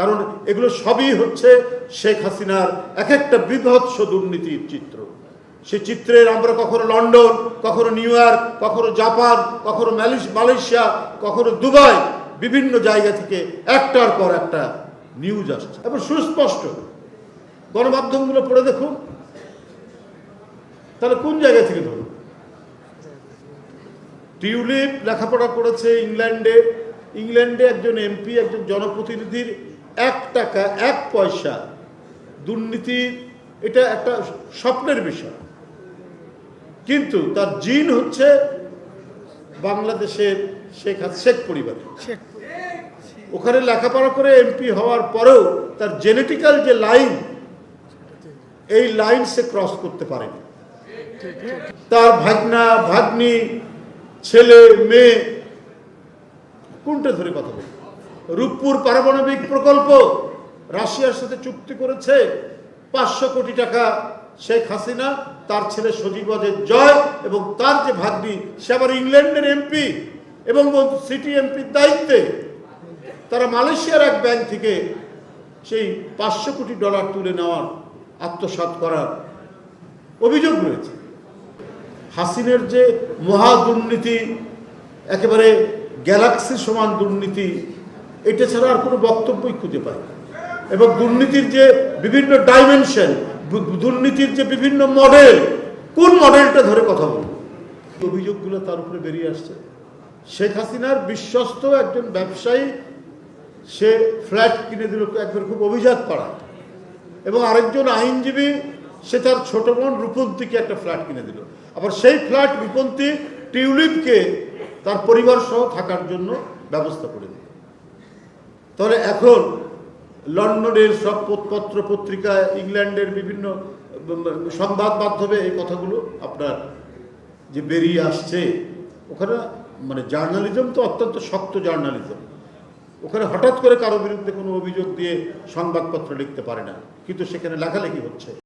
কারণ এগুলো সবই হচ্ছে শেখ হাসিনার এক একটা বিভৎস দুর্নীতির চিত্র। সে চিত্রের আমরা কখনো লন্ডন, কখনো নিউ ইয়র্ক, কখনো জাপান, কখনো মালয়েশিয়া, কখনো দুবাই, বিভিন্ন জায়গা থেকে একটার পর একটা নিউজ আসছে। এবং সুস্পষ্ট, গণমাধ্যমগুলো পড়ে দেখুন। তাহলে কোন জায়গা থেকে ধরুন? টিউলিপ লেখাপড়া করেছে ইংল্যান্ডে। ইংল্যান্ডে একজন এমপি, একজন জনপ্রতিনিধির এক টাকা এক পয়সা। দুর্নীতি এটা একটা স্বপ্নের বিষয়। কিন্তু তার জিন হচ্ছে বাংলাদেশের শেখ শেখ পরিবারের ওখানে লেখাপড়া করে এমপি হওয়ার পরেও তার জেনেটিক্যাল যে লাইন এই লাইন সে ক্রস করতে পারেনি। তার ভাগনা ভাগ্নি ছেলে মেয়ে কোনটা ধরে কথা বলব? রূপপুর পারমাণবিক প্রকল্প রাশিয়ার সাথে চুক্তি করেছে। পাঁচশো কোটি টাকা শেখ হাসিনা, তার ছেলে সজীবদের জয় এবং তার যে ভাগ্নি, সে আবার ইংল্যান্ডের এমপি এবং সিটি এমপির দায়িত্বে। তারা মালয়েশিয়ার এক ব্যাংক থেকে সেই পাঁচশো কোটি ডলার তুলে নেওয়ার আত্মসাৎ করার অভিযোগ রয়েছে। হাসিনের যে মহা দুর্নীতি, একেবারে গ্যালাক্সি সমান দুর্নীতি এটা ছাড়া আর কোনো বক্তব্যই খুঁজে পাই। এবং দুর্নীতির যে বিভিন্ন ডাইমেনশন দুর্নীতির যে বিভিন্ন মডেল কোন মডেলটা ধরে কথা বলব? অভিযোগগুলো তার উপরে বেরিয়ে আসছে। শেখ হাসিনার বিশ্বস্ত একজন ব্যবসায়ী, সে ফ্ল্যাট কিনে দিল একবার খুব অভিজাত পাড়া। এবং আরেকজন আইনজীবী, সে তার ছোট বোন রূপন্তীকে একটা ফ্ল্যাট কিনে দিল। আবার সেই ফ্ল্যাট রূপন্তী টিউলিপকে তার পরিবার সহ থাকার জন্য ব্যবস্থা করে দিল। তাহলে এখন লন্ডনের সব পত্র পত্রিকা, ইংল্যান্ডের বিভিন্ন সংবাদ মাধ্যমে এই কথাগুলো আপনার যে বেরিয়ে আসছে, ওখানে মানে জার্নালিজম তো অত্যন্ত শক্ত জার্নালিজম। ওখানে হঠাৎ করে কারও বিরুদ্ধে কোনো অভিযোগ দিয়ে সংবাদপত্র লিখতে পারে না। কিন্তু সেখানে লেখালেখি হচ্ছে।